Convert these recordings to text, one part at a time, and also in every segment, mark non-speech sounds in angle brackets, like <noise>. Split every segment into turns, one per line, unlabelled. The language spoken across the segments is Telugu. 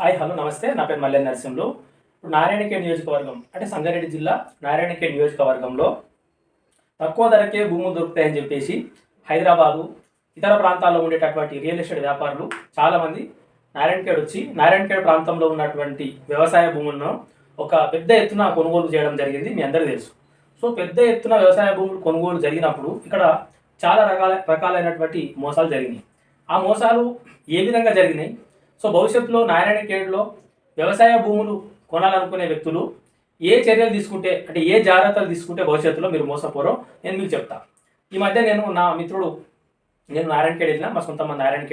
హాయ్ హలో నమస్తే. నా పేరు మల్లె నరసింహులు. ఇప్పుడు నారాయణఖేడ్ నియోజకవర్గం అంటే సంగారెడ్డి జిల్లా నారాయణఖేడ్ నియోజకవర్గంలో తక్కువ ధరకే భూములు దొరుకుతాయని చెప్పేసి హైదరాబాదు ఇతర ప్రాంతాల్లో ఉండేటటువంటి రియల్ ఎస్టేట్ వ్యాపారులు చాలామంది నారాయణఖేడ్ వచ్చి నారాయణఖేడ్ ప్రాంతంలో ఉన్నటువంటి వ్యవసాయ భూములను ఒక పెద్ద ఎత్తున కొనుగోలు చేయడం జరిగింది. మీ అందరికీ తెలుసు. సో పెద్ద ఎత్తున వ్యవసాయ భూములు కొనుగోలు జరిగినప్పుడు ఇక్కడ చాలా రకాల రకాలైనటువంటి మోసాలు జరిగినాయి. ఆ మోసాలు ఏ విధంగా జరిగినాయి? సో భవిష్యత్తులో నారాయణ కేడులో వ్యవసాయ భూములు కొనాలనుకునే వ్యక్తులు ఏ చర్యలు తీసుకుంటే అంటే ఏ జాగ్రత్తలు తీసుకుంటే భవిష్యత్తులో మీరు మోసపోరో నేను మీకు చెప్తా. ఈ మధ్య నేను నా మిత్రుడు నేను నారాయణ వెళ్ళినా వెళ్ళిన మా సొంత మా నారాయణ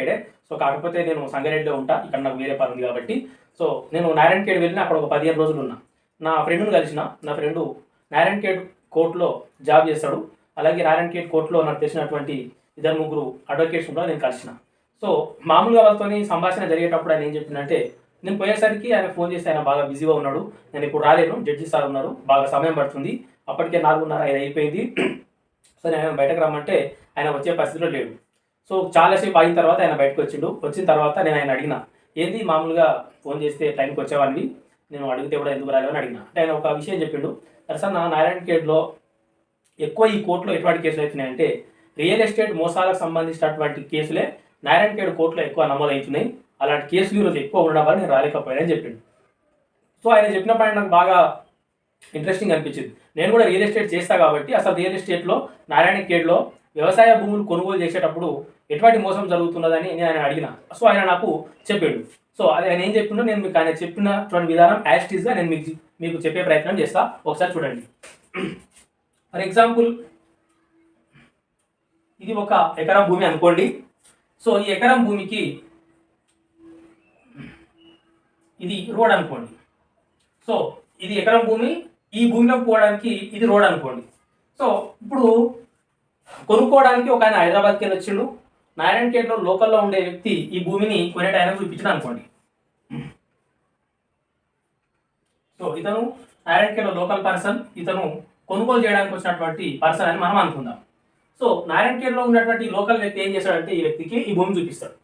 సో కాకపోతే నేను సంగారెడ్డిలో ఉంటా ఇక్కడ నాకు వేరే పని ఉంది కాబట్టి. సో నేను నారాయణ వెళ్ళిన అక్కడ ఒక పదిహేను రోజులు ఉన్నా. నా ఫ్రెండ్ని కలిసిన నా ఫ్రెండు నారాయణ ఖేడ్ కోర్టులో జాబ్ చేస్తాడు. అలాగే నారాయణ కేడ్ కోర్టులో నాకు తెలిసినటువంటి ఇద్దరు ముగ్గురు అడ్వకేట్స్ కూడా నేను కలిసిన. సో మామూలుగా వాళ్ళతోని సంభాషణ జరిగేటప్పుడు ఆయన ఏం చెప్పిందంటే నేను పోయేసరికి ఆయన ఫోన్ చేసి ఆయన బాగా బిజీగా ఉన్నాడు. నేను ఇప్పుడు రాలేను. జడ్జి సార్ ఉన్నారు. బాగా సమయం పడుతుంది. అప్పటికే నాలుగున్నర ఆయన అయిపోయింది. <clears throat> సో నేను ఆయన బయటకు రమ్మంటే ఆయన వచ్చే పరిస్థితిలో లేడు. సో చాలాసేపు అయిన తర్వాత ఆయన బయటకు వచ్చిండు. వచ్చిన తర్వాత నేను ఆయన అడిగిన ఏంది మామూలుగా ఫోన్ చేస్తే టైంకి వచ్చేవాడిని నేను అడిగితే కూడా ఎందుకు రాలేవని అడిగిన. అంటే ఆయన ఒక విషయం చెప్పిండు. సార్ నా నారాయణ కేడ్లో ఎక్కువ ఈ కోర్టులో ఎటువంటి కేసులు అవుతున్నాయంటే రియల్ ఎస్టేట్ మోసాలకు సంబంధించినటువంటి కేసులే నారాయణఖేడ్ కోర్టులో ఎక్కువ నమోదవుతున్నాయి అలాంటి కేసులు ఈరోజు ఎక్కువ ఉండడం వల్ల నేను రాలేకపోయానని చెప్పిండు. సో ఆయన చెప్పిన పాయింట్ నాకు బాగా ఇంట్రెస్టింగ్ అనిపించింది. నేను కూడా రియల్ ఎస్టేట్ చేస్తా కాబట్టి అసలు రియల్ ఎస్టేట్లో నారాయణ వ్యవసాయ భూములు కొనుగోలు చేసేటప్పుడు ఎటువంటి మోసం జరుగుతున్నదని నేను ఆయన అడిగిన. సో ఆయన నాకు చెప్పాడు. సో అది ఆయన ఏం చెప్పిండో నేను మీకు ఆయన చెప్పినటువంటి విధానం యాస్టీస్గా నేను మీకు మీకు చెప్పే ప్రయత్నం చేస్తా. ఒకసారి చూడండి. <clears throat> ఫర్ ఎగ్జాంపుల్ ఇది ఒక ఎకరం భూమి అనుకోండి. సో ఈ ఎకరం భూమికి ఇది రోడ్ అనుకోండి. సో ఇది ఎకరం భూమి ఈ భూమిలోకి పోవడానికి ఇది రోడ్ అనుకోండి. సో ఇప్పుడు కొనుక్కోవడానికి ఒక ఆయన హైదరాబాద్కి వెళ్ళి వచ్చిండు. నారాయణ కేట్లో లోకల్లో ఉండే వ్యక్తి ఈ భూమిని కొనేట ఆయన చూపించిన అనుకోండి. సో ఇతను నారాయణ కేట్లో లోకల్ పర్సన్ ఇతను కొనుగోలు చేయడానికి వచ్చినటువంటి పర్సన్ అని మనం అనుకుందాం. సో నారాయణ ఉన్నటువంటి లోకల్ వ్యక్తి ఏం చేస్తాడంటే ఈ వ్యక్తికి ఈ భూమి చూపిస్తాడు.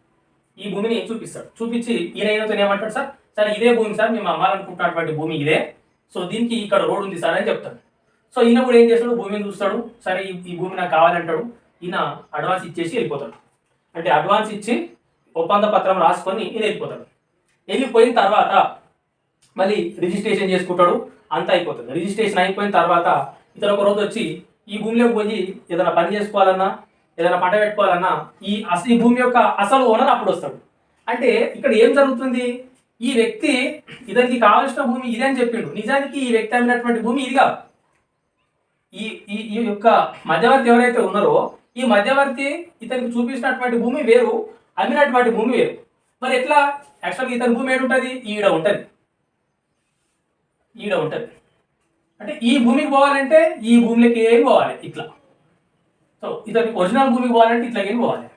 ఈ భూమిని చూపిస్తాడు. చూపించి ఈయన ఈయనతో ఏమంటాడు సార్? సార్ ఇదే భూమి సార్ మేము అమ్మాలనుకుంటున్నటువంటి భూమి ఇదే. సో దీనికి ఇక్కడ రోడ్ ఉంది సార్ అని చెప్తాడు. సో ఈయన కూడా ఏం చేస్తాడు? భూమిని చూస్తాడు. సరే ఈ ఈ భూమి నాకు కావాలంటాడు ఈయన అడ్వాన్స్ ఇచ్చేసి వెళ్ళిపోతాడు. అంటే అడ్వాన్స్ ఇచ్చి ఒప్పంద పత్రం రాసుకొని ఈయన వెళ్ళిపోతాడు. వెళ్ళిపోయిన తర్వాత మళ్ళీ రిజిస్ట్రేషన్ చేసుకుంటాడు. అంతా అయిపోతుంది. రిజిస్ట్రేషన్ అయిపోయిన తర్వాత ఇతను ఒక రోజు వచ్చి ఈ భూమిలోకి పోయి ఏదైనా పని చేసుకోవాలన్నా ఏదైనా పంట పెట్టుకోవాలన్నా ఈ అసలు ఈ భూమి యొక్క అసలు ఓనర్ అప్పుడు వస్తాడు. అంటే ఇక్కడ ఏం జరుగుతుంది? ఈ వ్యక్తి ఇతనికి కావలసిన భూమి ఇదే అని చెప్పిండు. నిజానికి ఈ వ్యక్తి అమ్మినటువంటి భూమి ఇది కాదు. ఈ ఈ ఈ యొక్క మధ్యవర్తి ఎవరైతే ఉన్నారో ఈ మధ్యవర్తి ఇతనికి చూపించినటువంటి భూమి వేరు అమ్మినటువంటి భూమి వేరు. మరి ఎట్లా? యాక్చువల్గా ఇతని భూమి ఏడుంటుంది? ఈడ ఉంటుంది. ఈడ ఉంటుంది. అంటే ఈ భూమికి పోవాలంటే ఈ భూమిలోకి ఏం పోవాలి? ఇట్లా. సో ఇతనికి ఒరిజినల్ భూమికి పోవాలంటే ఇట్లా ఏం పోవాలి?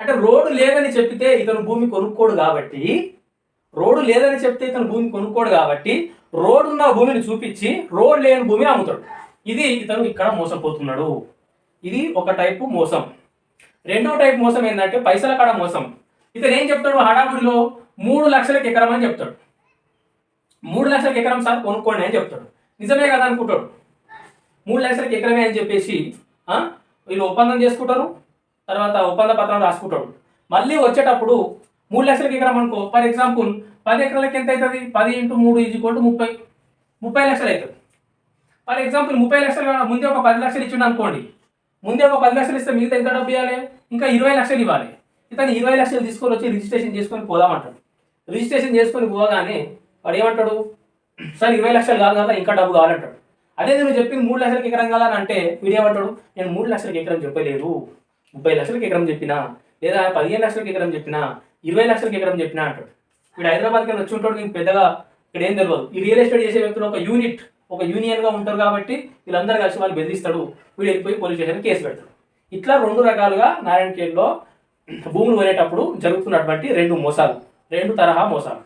అంటే రోడ్డు లేదని చెప్తే ఇతను భూమి కొనుక్కోడు కాబట్టి రోడ్డు లేదని చెప్తే ఇతను భూమి కొనుక్కోడు కాబట్టి రోడ్డు ఉన్న భూమిని చూపించి రోడ్ లేని భూమి అమ్ముతాడు. ఇది ఇతను ఇక్కడ మోసపోతున్నాడు. ఇది ఒక టైపు మోసం. రెండో టైప్ మోసం ఏంటంటే పైసల కాడ మోసం. ఇతను ఏం చెప్తాడు? హడావుడిలో మూడు లక్షలకు ఎకరం అని చెప్తాడు. మూడు లక్షలకు ఎకరం సార్ కొనుక్కోండి అని చెప్తాడు. నిజమే కదా అనుకుంటాడు. మూడు లక్షలకి ఎకరమే అని చెప్పేసి వీళ్ళు ఒప్పందం చేసుకుంటారు తర్వాత ఒప్పంద పత్రం రాసుకుంటాడు. మళ్ళీ వచ్చేటప్పుడు మూడు లక్షలకి ఎకరం అనుకో ఫర్ ఎగ్జాంపుల్ పది ఎకరాలకి ఎంత అవుతుంది? పది ఇంటూ మూడు ఈజీ కోటు ముప్పై. ముప్పై లక్షలు అవుతుంది. ఫర్ ఎగ్జాంపుల్ ముప్పై లక్షలు ముందే ఒక పది లక్షలు ఇచ్చిండు అనుకోండి. ముందే ఒక పది లక్షలు ఇస్తే మిగతా ఎంత డబ్బు ఇవ్వాలి? ఇంకా ఇరవై లక్షలు ఇవ్వాలి. ఇతను ఇరవై లక్షలు తీసుకొని వచ్చి రిజిస్ట్రేషన్ చేసుకొని పోదామంటాడు రిజిస్ట్రేషన్ చేసుకొని పోగానే వాడు ఏమంటాడు? సార్ ఇరవై లక్షలు కాదు కదా ఇంకా డబ్బు కావాలంటాడు. అదే నేను చెప్పింది మూడు లక్షలకి ఎకరం కాదని అంటే వీడేమంటాడు నేను మూడు లక్షలకి ఎకరం చెప్పలేదు. ముప్పై లక్షలకి ఎకరం చెప్పినా లేదా పదిహేను లక్షలకి ఎకరం చెప్పినా ఇరవై లక్షలకి ఎకరం చెప్పినా అంటాడు. వీడు హైదరాబాద్కి వచ్చి ఉంటాడు? నీకు పెద్దగా ఇక్కడ ఏం తెలియదు. ఈ రియల్ ఎస్టేట్ చేసే వ్యక్తులు ఒక యూనిట్ ఒక యూనియన్గా ఉంటారు కాబట్టి వీళ్ళందరూ కలిసి వాళ్ళు బెదిరిస్తాడు. వీడు వెళ్ళిపోయి పోలీస్ స్టేషన్ కేసు పెడతాడు. ఇట్లా రెండు రకాలుగా నారాయణ ఖేడ్లో భూములు కొనేటప్పుడు జరుగుతున్నటువంటి రెండు మోసాలు రెండు తరహా మోసాలు.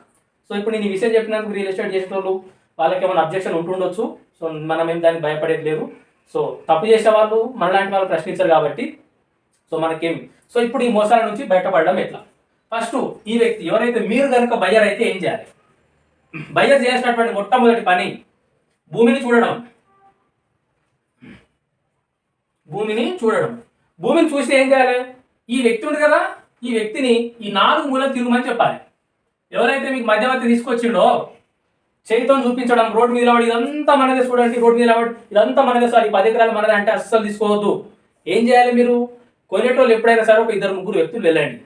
సో ఇప్పుడు నేను ఈ విషయం చెప్పినందుకు రియల్ ఎస్టేట్ చేసేటోళ్ళు వాళ్ళకి ఏమైనా అబ్జెక్షన్ ఉంటుండొచ్చు. సో మనం ఏం దానికి భయపడేది లేదు. సో తప్పు చేసే వాళ్ళు మనలాంటి వాళ్ళు ప్రశ్నించారు కాబట్టి సో మనకేం. సో ఇప్పుడు ఈ మోసాల నుంచి బయటపడడం ఎట్లా? ఫస్ట్ ఈ వ్యక్తి ఎవరైతే మీరు కనుక బయ్యర్ అయితే ఏం చేయాలి? బయ్యర్ చేసినటువంటి మొట్టమొదటి పని భూమిని చూడడం. భూమిని చూడడం. భూమిని చూసి ఏం చేయాలి? ఈ వ్యక్తి ఉంది కదా ఈ వ్యక్తిని ఈ నాలుగు మూలలు తిరుగుమని చెప్పాలి. ఎవరైతే మీకు మధ్యవర్తి తీసుకొచ్చిండో చేతితో చూపించడం రోడ్డు మీద నిలబడి ఇదంతా మనదే చూడండి రోడ్డు మీద నిలబడి ఇదంతా మనదే సార్ ఈ పది ఎకరాలు మనదే అంటే అస్సలు తీసుకోవద్దు. ఏం చేయాలి మీరు? కొనేటోళ్ళు ఎప్పుడైనా సరే ఒక ఇద్దరు ముగ్గురు వ్యక్తులు వెళ్ళండి.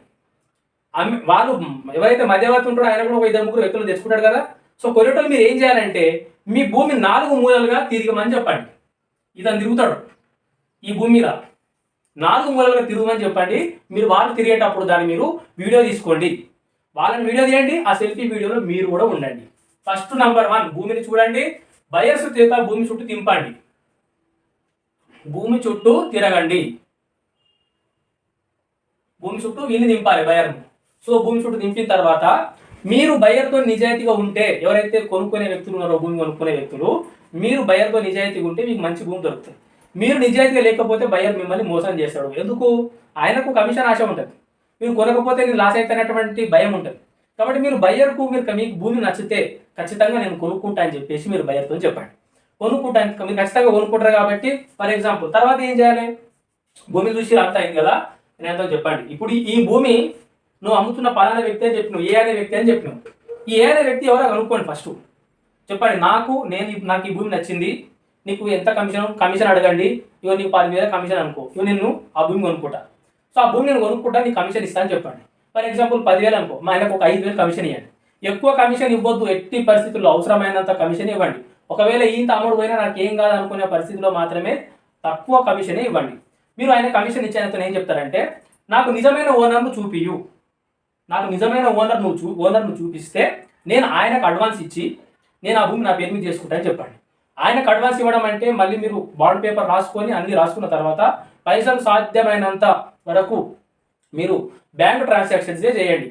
వాళ్ళు ఎవరైతే మధ్యవర్తి ఉంటాడో ఆయన కూడా ఒక ఇద్దరు ముగ్గురు వ్యక్తులు తెచ్చుకుంటాడు కదా. సో కొనేటోళ్ళు మీరు ఏం చేయాలంటే మీ భూమి నాలుగు మూలలుగా తిరగమని చెప్పండి. ఇతను తిరుగుతాడు. ఈ భూమి మీద నాలుగు మూలలుగా తిరగమని చెప్పండి. మీరు వాళ్ళు తిరిగేటప్పుడు దాన్ని మీరు వీడియో తీసుకోండి. వాళ్ళని వీడియో తీయండి ఆ సెల్ఫీ వీడియోలో మీరు కూడా ఉండండి. ఫస్ట్ నంబర్ వన్ భూమిని చూడండి. వయస్సు చేత భూమి చుట్టూ తింపండి. భూమి చుట్టూ తిరగండి. భూమి చుట్టూ వీళ్ళు దింపాలి బయర్ను సో భూమి చుట్టూ దింపిన తర్వాత మీరు బయర్తో నిజాయితీగా ఉంటే ఎవరైతే కొనుక్కునే వ్యక్తులు ఉన్నారో భూమి కొనుక్కునే వ్యక్తులు మీరు బయర్తో నిజాయితీగా ఉంటే మీకు మంచి భూమి దొరుకుతుంది. మీరు నిజాయితీగా లేకపోతే బయర్ మిమ్మల్ని మోసం చేస్తాడు. ఎందుకు? ఆయనకు కమిషన్ ఆశ ఉంటుంది. మీరు కొనకపోతే నేను లాస్ అవుతానటువంటి భయం ఉంటుంది. కాబట్టి మీరు బయ్యర్కు మీరు మీకు భూమి నచ్చితే ఖచ్చితంగా నేను కొనుక్కుంటా అని చెప్పేసి మీరు బయ్యర్తో చెప్పండి. కొనుక్కుంటా మీరు ఖచ్చితంగా కొనుక్కుంటారు కాబట్టి ఫర్ ఎగ్జాంపుల్ తర్వాత ఏం చేయాలి? భూమి చూసి అంత అయింది కదా నేను ఎంతో చెప్పండి. ఇప్పుడు ఈ- భూమి నువ్వు అమ్ముతున్న పలానా వ్యక్తి అని చెప్పినావు ఏ అనే వ్యక్తి అని చెప్పినావు. ఈ ఏ అనే వ్యక్తి ఎవరో కనుక్కోండి ఫస్ట్. చెప్పండి నాకు నేను నాకు ఈ భూమి నచ్చింది నీకు ఎంత కమిషన్ కమిషన్ అడగండి ఇవో నీకు పదివేల కమిషన్ అనుకో ఇవో నేను ఆ భూమి కొనుక్కుంటా. సో ఆ భూమి నేను కొనుక్కుంటా నీకు కమిషన్ ఇస్తాను చెప్పండి. ఫర్ ఎగ్జాంపుల్ పదివేలు అనుకో మా ఆయనకు ఒక ఐదు వేలు కమిషన్ ఇవ్వండి ఎక్కువ కమిషన్ ఇవ్వద్దు ఎట్టి పరిస్థితుల్లో అవసరమైనంత కమిషన్ ఇవ్వండి. ఒకవేళ ఈంత అమ్ముడు పోయినా నాకు ఏం కాదు అనుకునే పరిస్థితిలో మాత్రమే తక్కువ కమిషనే ఇవ్వండి. మీరు ఆయన కమిషన్ ఇచ్చేంత ఏం చెప్తారంటే నాకు నిజమైన ఓనర్ను చూపియు నాకు నిజమైన ఓనర్ నువ్వు చూ ఓనర్ను చూపిస్తే నేను ఆయనకు అడ్వాన్స్ ఇచ్చి నేను ఆ భూమి నా పేరు మీద చేసుకుంటాను చెప్పండి. ఆయనకు అడ్వాన్స్ ఇవ్వడం అంటే మళ్ళీ మీరు బాండ్ పేపర్ రాసుకొని అన్ని రాసుకున్న తర్వాత పైసలు సాధ్యమైనంత వరకు మీరు బ్యాంక్ ట్రాన్సాక్షన్సే చేయండి.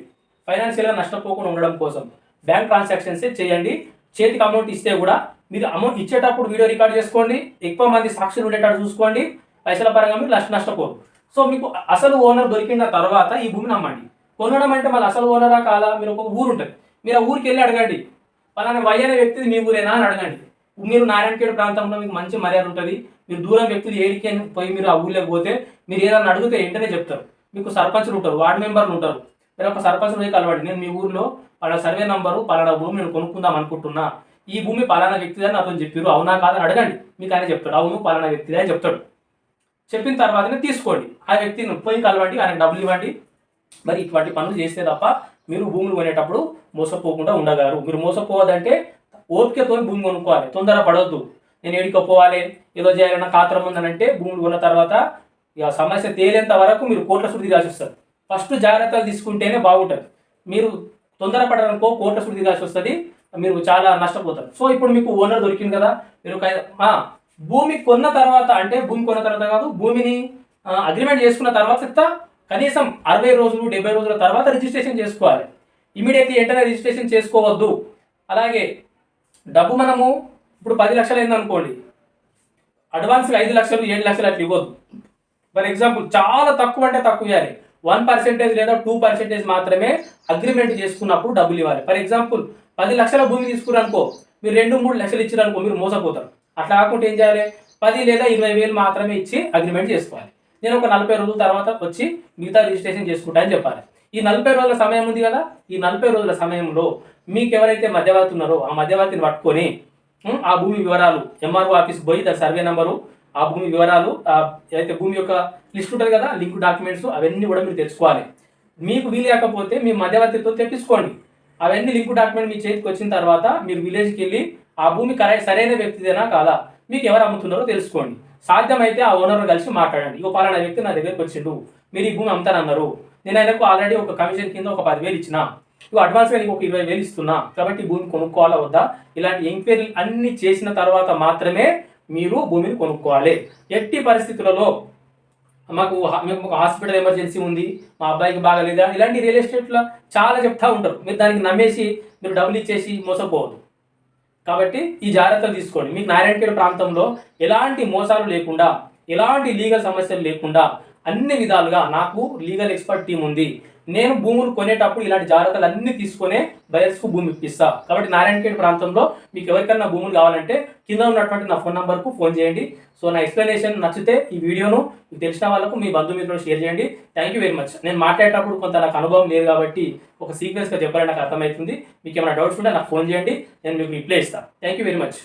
ఫైనాన్షియల్గా నష్టపోకుండా ఉండడం కోసం బ్యాంక్ ట్రాన్సాక్షన్సే చేయండి. చేతికి అమౌంట్ ఇస్తే కూడా మీరు అమౌంట్ ఇచ్చేటప్పుడు వీడియో రికార్డ్ చేసుకోండి. ఎక్కువ మంది సాక్షులు ఉండేటట్టు చూసుకోండి. పైసల పరంగా మీరు నష్ట నష్టపోరు. సో మీకు అసలు ఓనర్ దొరికిన తర్వాత ఈ భూమిని అమ్మండి కొనడం అంటే మళ్ళీ అసలు ఓనరా కాదా? మీరు ఒక ఊరు ఉంటుంది. మీరు ఆ ఊరికి వెళ్ళి అడగండి. పలానా వయ్యనే వ్యక్తి మీ ఊరేనా? అని అడగండి. మీరు నారాయణఖేడ్ ప్రాంతంలో మీకు మంచి మర్యాద ఉంటుంది. మీరు దూరం వ్యక్తులు ఏడికి అని పోయి మీరు ఆ ఊళ్ళోకి పోతే మీరు ఏదైనా అడిగితే వెంటనే చెప్తారు. మీకు సర్పంచులు ఉంటారు వార్డు మెంబర్లు ఉంటారు. మీరు ఒక సర్పంచ్ పోయి కలవండి. నేను మీ ఊర్లో పలానా సర్వే నంబరు పలానా భూమి నేను కొనుక్కుందాం అనుకుంటున్నా. ఈ భూమి పలానా వ్యక్తిదని అని నాతో చెప్పారు అవునా కాదని అడగండి. మీకు ఆయన చెప్తాడు. అవును పలానా వ్యక్తిదే అని చెప్తాడు. చెప్పిన తర్వాతనే తీసుకోండి. ఆ వ్యక్తిని పోయి కలవండి ఆయన డబ్బులు ఇవ్వండి. మరి ఇటువంటి పనులు చేస్తే తప్ప మీరు భూములు కొనేటప్పుడు మోసపోకుండా ఉండగలరు. మీరు మోసపోవద్దంటే ఓపికతో భూమి కొనుక్కోవాలి. తొందర పడవద్దు నేను ఏడికి ఏదో చేయాలన్న కాతరం ఉందనంటే భూములు కొన్న తర్వాత ఇక సమస్య తేలేంత వరకు మీరు కోట్ల శుద్ధి రాసి వస్తుంది. ఫస్ట్ జాగ్రత్తలు తీసుకుంటేనే బాగుంటుంది. మీరు తొందరపడాలనుకో కోట్ల శుద్ధి రాసి వస్తుంది మీరు చాలా నష్టపోతారు. సో ఇప్పుడు మీకు ఓనర్ దొరికింది కదా మీరు భూమి కొన్న తర్వాత అంటే భూమి కొన్న తర్వాత కాదు భూమిని అగ్రిమెంట్ చేసుకున్న తర్వాత కనీసం అరవై రోజులు డెబ్బై రోజుల తర్వాత రిజిస్ట్రేషన్ చేసుకోవాలి. ఇమీడియట్లీ వెంటనే రిజిస్ట్రేషన్ చేసుకోవద్దు. అలాగే డబ్బు మనము ఇప్పుడు పది లక్షలు అయింది అనుకోండి అడ్వాన్స్గా ఐదు లక్షలు ఏడు లక్షలు అట్లా ఇవ్వద్దు. ఫర్ ఎగ్జాంపుల్ చాలా తక్కువ అంటే తక్కువ ఇవ్వాలి. వన్ పర్సెంటేజ్ లేదా టూ పర్సెంటేజ్ మాత్రమే అగ్రిమెంట్ చేసుకున్నప్పుడు డబ్బులు ఇవ్వాలి. ఫర్ ఎగ్జాంపుల్ పది లక్షల భూమి తీసుకురనుకో మీరు రెండు మూడు లక్షలు ఇచ్చారు అనుకో మీరు మోసపోతారు. అట్లా కాకుండా ఏం చేయాలి? పది లేదా ఇరవై వేలు మాత్రమే ఇచ్చి అగ్రిమెంట్ చేసుకోవాలి. నేను ఒక నలభై రోజుల తర్వాత వచ్చి మిగతా రిజిస్ట్రేషన్ చేసుకుంటా అని చెప్పాలి. ఈ నలభై రోజుల సమయం ఉంది కదా? ఈ నలభై రోజుల సమయంలో మీకు ఎవరైతే మధ్యవర్తి ఉన్నారో ఆ మధ్యవర్తిని పట్టుకొని ఆ భూమి వివరాలు ఎంఆర్ఓ ఆఫీస్ పోయి దాని సర్వే నెంబరు ఆ భూమి వివరాలు అయితే భూమి యొక్క లిస్ట్ ఉంటుంది కదా లింక్ డాక్యుమెంట్స్ అవన్నీ కూడా మీరు తెచ్చుకోవాలి మీకు వీలు లేకపోతే మీ మధ్యవర్తితో తెప్పించుకోండి. అవన్నీ లింక్ డాక్యుమెంట్ మీ చేతికి వచ్చిన తర్వాత మీరు విలేజ్కి వెళ్ళి ఆ భూమి కరెక్ట్ సరైన వ్యక్తిదేనా కాదా మీకు ఎవరు అమ్ముతున్నారో తెలుసుకోండి. సాధ్యమైతే ఆ ఓనర్ కలిసి మాట్లాడండి. ఇక పలానా వ్యక్తి నా దగ్గరికి వచ్చిండు. మీరు ఈ భూమి అమ్ముతానన్నారు. నేను ఆయనకు ఆల్రెడీ ఒక కమిషన్ కింద ఒక పదివేలు ఇచ్చిన. ఇవి అడ్వాన్స్గా నీకు ఒక ఇరవై వేలు ఇస్తున్నా. కాబట్టి భూమిని భూమి కొనుక్కోవాలా వద్దా? ఇలాంటి ఎంక్వైరీలు అన్ని చేసిన తర్వాత మాత్రమే మీరు భూమిని కొనుక్కోవాలి. ఎట్టి పరిస్థితులలో మాకు మేము హాస్పిటల్ ఎమర్జెన్సీ ఉంది మా అబ్బాయికి బాగలేదా? ఇలాంటి రియల్ ఎస్టేట్లో చాలా చెప్తా ఉంటారు. మీరు దానికి నమ్మేసి మీరు డబ్బులు ఇచ్చేసి మోసపోవద్దు. కాబట్టి ఈ జాగ్రత్తలు తీసుకోండి. మీకు నారాయణఖేడ్ ప్రాంతంలో ఎలాంటి మోసాలు లేకుండా ఎలాంటి లీగల్ సమస్యలు లేకుండా అన్ని విధాలుగా నాకు లీగల్ ఎక్స్పర్ట్ టీం ఉంది. నేను భూములు కొనేటప్పుడు ఇలాంటి జాగ్రత్తలు అన్ని తీసుకునే బయర్స్కు భూమి ఇప్పిస్తా. కాబట్టి నారాయణఖేడ్ ప్రాంతంలో మీకు ఎవరికైనా భూములు కావాలంటే కింద ఉన్నటువంటి నా ఫోన్ నంబర్కు ఫోన్ చేయండి. సో నా ఎక్స్ప్లెనేషన్ నచ్చితే ఈ వీడియోను మీకు తెలిసిన వాళ్ళకు మీ బంధుమిత్రులు షేర్ చేయండి. థ్యాంక్ యూ వెరీ మచ్ నేను మాట్లాడేటప్పుడు కొంత నాకు అనుభవం లేదు కాబట్టి ఒక సీక్వెన్స్గా చెప్పాలని నాకు అర్థమవుతుంది. మీకు ఏమైనా డౌట్స్ ఉంటే నాకు ఫోన్ చేయండి. నేను మీకు రిప్లై ఇస్తాను థ్యాంక్ యూ వెరీ మచ్